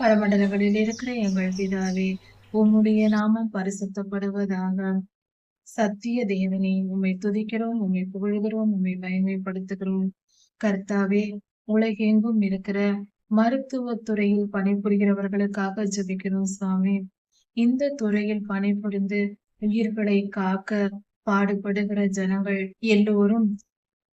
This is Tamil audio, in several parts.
பரமண்டலங்களில் இருக்கிற எங்கள் பிதாவே உம்முடைய நாமம் பரிசுத்தப்படுவதாக. சத்திய தேவனே உம்மை துதிக்கிறோம் உம்மை புகழ்கிறோம் உம்மை மகிமைப்படுத்துகிறோம். கர்த்தாவே உலகெங்கும் இருக்கிற மருத்துவ துறையில் பணிபுரிகிறவர்களுக்காக ஜபிக்கிறோம் சுவாமி இந்த துறையில் பணிபுரிந்து உயிர்களை காக்க பாடுபடுகிற ஜனங்கள் எல்லோரும்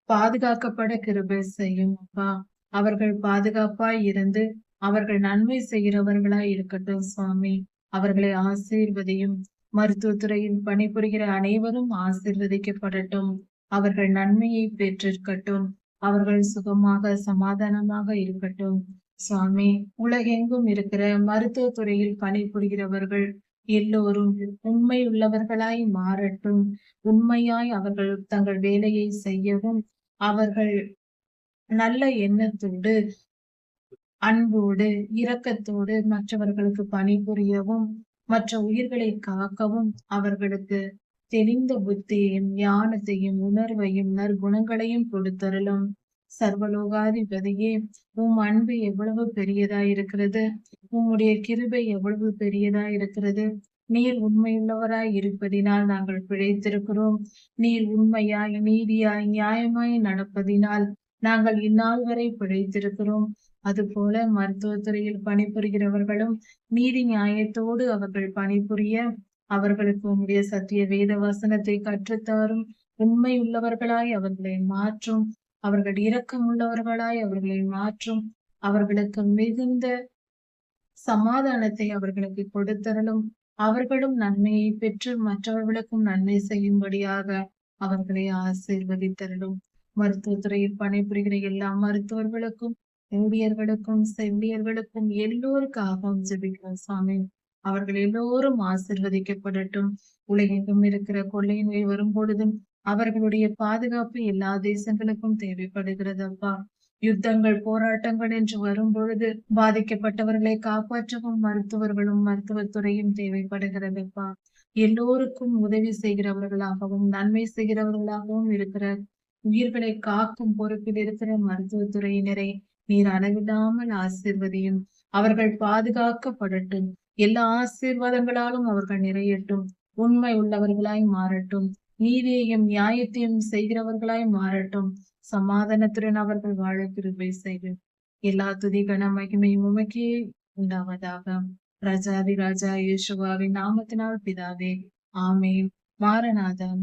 பாதுகாக்கப்பட கிருபை செய்யும் அப்பா. அவர்கள் பாதுகாப்பாய் இருந்து அவர்கள் நன்மை செய்கிறவர்களாய் இருக்கட்டும் சுவாமி. அவர்களை ஆசீர்வதியும். மருத்துவத்துறையில் பணிபுரிகிற அனைவரும் ஆசீர்வதிக்கப்படட்டும். அவர்கள் நன்மையை பெற்றிருக்கட்டும். அவர்கள் சுகமாக சமாதானமாக இருக்கட்டும். சுவாமி உலகெங்கும் இருக்கிற மருத்துவத்துறையில் பணிபுரிகிறவர்கள் எல்லோரும் உண்மை உள்ளவர்களாய் மாறட்டும். உண்மையாய் அவர்கள் தங்கள் வேலையை செய்யவும் அவர்கள் நல்ல எண்ணத்தோடு அன்போடு இரக்கத்தோடு மற்றவர்களுக்கு பணிபுரியவும் மற்ற உயிர்களை காக்கவும் அவர்களுக்கு தெளிந்த புத்தியையும் ஞானத்தையும் உணர்வையும் நற்குணங்களையும் கொடுத்தருளும். சர்வலோகாதிபதியே உம் அன்பு எவ்வளவு பெரியதா இருக்கிறது உம்முடைய கிருபை எவ்வளவு பெரியதா இருக்கிறது நீர் உண்மையுள்ளவராய் இருப்பதினால் நாங்கள் பிழைத்திருக்கிறோம். நீர் உண்மையாய் நீதியாய் நியாயமாய் நடப்பதினால் நாங்கள் இந்நாள் வரை பிழைத்திருக்கிறோம். அதுபோல மருத்துவத்துறையில் பணிபுரிகிறவர்களும் நீதி நியாயத்தோடு அவர்கள் பணிபுரிய அவர்களுக்கு உங்களுடைய சத்திய வேத வசனத்தை கற்றுத்தாரும் உண்மை உள்ளவர்களாய் அவர்களை மாற்றும் அவர்கள் இரக்கம் உள்ளவர்களாய் அவர்களை மாற்றும் அவர்களுக்கு மிகுந்த சமாதானத்தை அவர்களுக்கு கொடுத்தரலும் அவர்களும் நன்மையை பெற்று மற்றவர்களுக்கும் நன்மை செய்யும்படியாக அவர்களை ஆசீர்வதித்தரலும் மருத்துவத்துறையில் பணிபுரிகிற எல்லா மருத்துவர்களுக்கும் செம்பியர்களுக்கும் செம்பியர்களுக்கும் எல்லோருக்காகவும் ஜெபிக்கிறோம் சுவாமி. அவர்கள் எல்லோரும் ஆசிர்வதிக்கப்படட்டும். உலகெங்கும் இருக்கிற கொள்ளை நோய் வரும் பொழுதும் அவர்களுடைய பாதுகாப்பு எல்லா தேசங்களுக்கும் தேவைப்படுகிறது அப்பா. யுத்தங்கள் போராட்டங்கள் என்று வரும் பொழுது பாதிக்கப்பட்டவர்களை காப்பாற்றவும் மருத்துவர்களும் மருத்துவத்துறையும் தேவைப்படுகிறதுப்பா எல்லோருக்கும் உதவி செய்கிறவர்களாகவும் நன்மை செய்கிறவர்களாகவும் இருக்கிற உயிர்களை காக்கும் பொறுப்பில் இருக்கிற மருத்துவத்துறையினரை நீர் அளவிடாமல் ஆசிர்வதியும். அவர்கள் பாதுகாக்கப்படட்டும். எல்லா ஆசீர்வாதங்களாலும் அவர்கள் நிறையட்டும். உண்மை உள்ளவர்களாய் மாறட்டும். நீதியையும் நியாயத்தையும் செய்கிறவர்களாய் மாறட்டும். சமாதானத்துடன் அவர்கள் வாழ கிருபை செய்து. எல்லா துதி கன மகிமையும் உமக்கே உண்டாவதாக. ராஜாதி ராஜா யேசுவாவின் நாமத்தினால் பிதாவே. ஆமேன். மாரநாதன்